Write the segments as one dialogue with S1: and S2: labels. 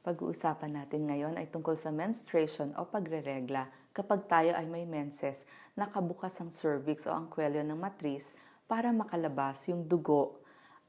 S1: Pag-uusapan natin ngayon ay tungkol sa menstruation o pagreregla kapag tayo ay may menses, nakabukas ang cervix o ang kwelyo ng matris para makalabas yung dugo.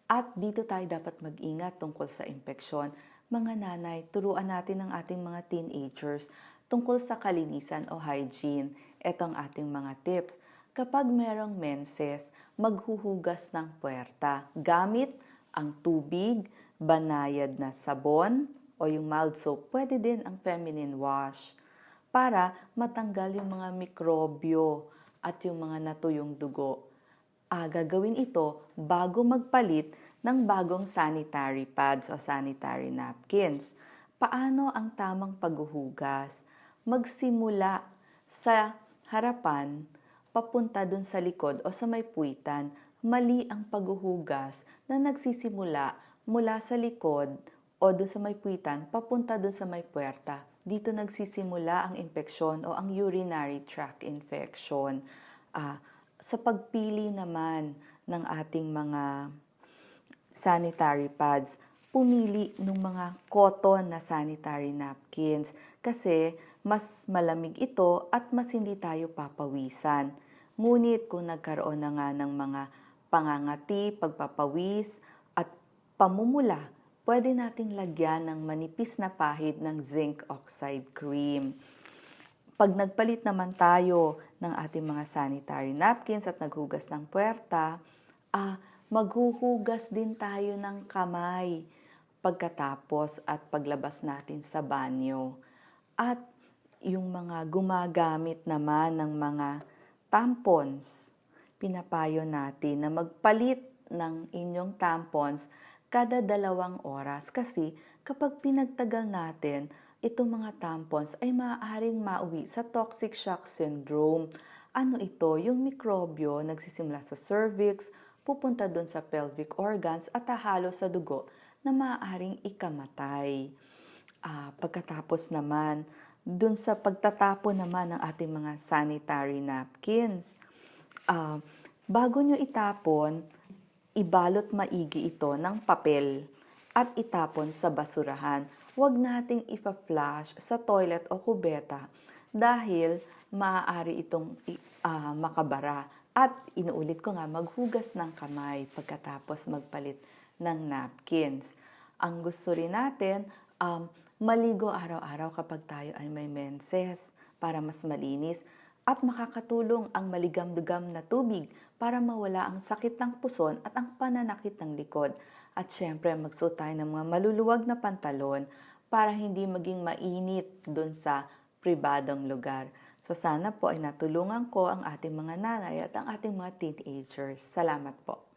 S1: At dito tayo dapat mag-ingat tungkol sa impeksyon. Mga nanay, turuan natin ang ating mga teenagers tungkol sa kalinisan o hygiene. Ito ang ating mga tips. Kapag merong menses, maghuhugas ng puwerta gamit ang tubig, banayad na sabon, o yung mild soap, pwede din ang feminine wash para matanggal yung mga mikrobyo at yung mga natuyong dugo. Ah, gagawin ito bago magpalit ng bagong sanitary pads o sanitary napkins. Paano ang tamang paghuhugas? Magsimula sa harapan, papunta dun sa likod o sa may puwitan, mali ang paghuhugas na nagsisimula mula sa likod o doon sa may puwitan, papunta doon sa may puwerta. Dito nagsisimula ang infeksyon o ang urinary tract infection. Ah, sa pagpili naman ng ating mga sanitary pads, pumili ng mga cotton na sanitary napkins kasi mas malamig ito at mas hindi tayo papawisan. Ngunit kung nagkaroon na nga ng mga pangangati, pagpapawis at pamumula, pwede nating lagyan ng manipis na pahid ng zinc oxide cream. Pag nagpalit naman tayo ng ating mga sanitary napkins at naghugas ng puwerta, ah, maghuhugas din tayo ng kamay pagkatapos at paglabas natin sa banyo. At yung mga gumagamit naman ng mga tampons, pinapayo natin na magpalit ng inyong tampons kada dalawang oras kasi kapag pinagtagal natin, itong mga tampons ay maaaring mauwi sa toxic shock syndrome. Ano ito? Yung mikrobyo nagsisimula sa cervix, pupunta doon sa pelvic organs at hahalo sa dugo na maaaring ikamatay. Ah, pagkatapos naman, doon sa pagtatapo naman ng ating mga sanitary napkins, ah, bago nyo itapon, ibalot maigi ito ng papel at itapon sa basurahan. Huwag nating ipa-flash sa toilet o kubeta dahil maaari itong uh, makabara. At inuulit ko nga, maghugas ng kamay pagkatapos magpalit ng napkins. Ang gusto rin natin, um, maligo araw-araw kapag tayo ay may menses para mas malinis at makakatulong ang maligam-dugam na tubig para mawala ang sakit ng puson at ang pananakit ng likod. At syempre, magsuot tayo ng mga maluluwag na pantalon para hindi maging mainit dun sa pribadong lugar. So sana po ay natulungan ko ang ating mga nanay at ang ating mga teenagers. Salamat po.